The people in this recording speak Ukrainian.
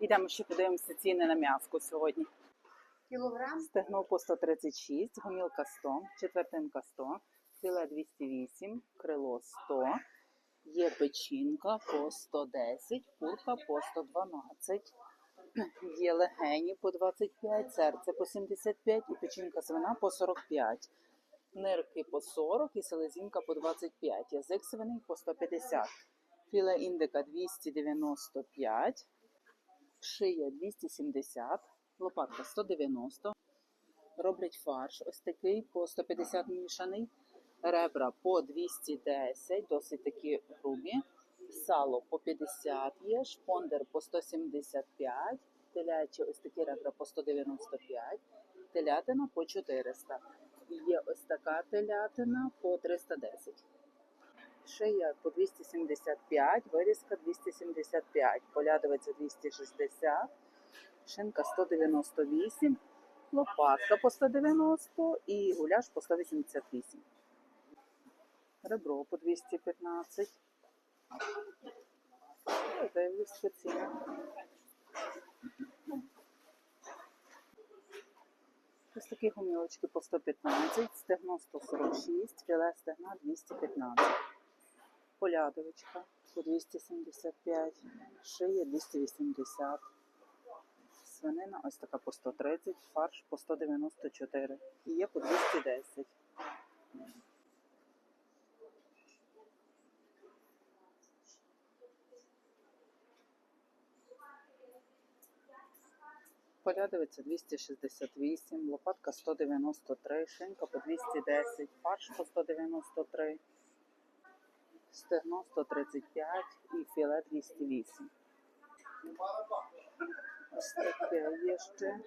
Йдемо ще подивимося ціни на м'яско сьогодні. Кілограм? Стегно по 136, гомілка 100, четвертинка 100, філе 208, крило 100, є печінка по 110, курка по 112, є легені по 25, серце по 75 і печінка свина по 45. Нирки по 40 і селезінка по 25, язик свиний по 150, філе індика 295, шия 270, лопатка 190, роблять фарш ось такий по 150 мішаний, ребра по 210, досить такі грубі, сало по 50 є, шпондер по 175, телячі ось такі ребра по 195, телятина по 400. І є ось така телятина по 310. Шия по 275, вирізка 275, полядовиця 260, шинка 198, лопатка по 190 і гуляш по 188. Ребро по 215. Дивлюсь по. Ось такі гумілочки по 115, стегно 146, філе стегна 215. Полядовичка по 275, шия 280. Свинина ось така по 130, фарш по 194 і є по 210. Полядовиця 268, лопатка 193, шинка по 210, фарш по 193, стегно 135 і філе 208. Ось таке є ще.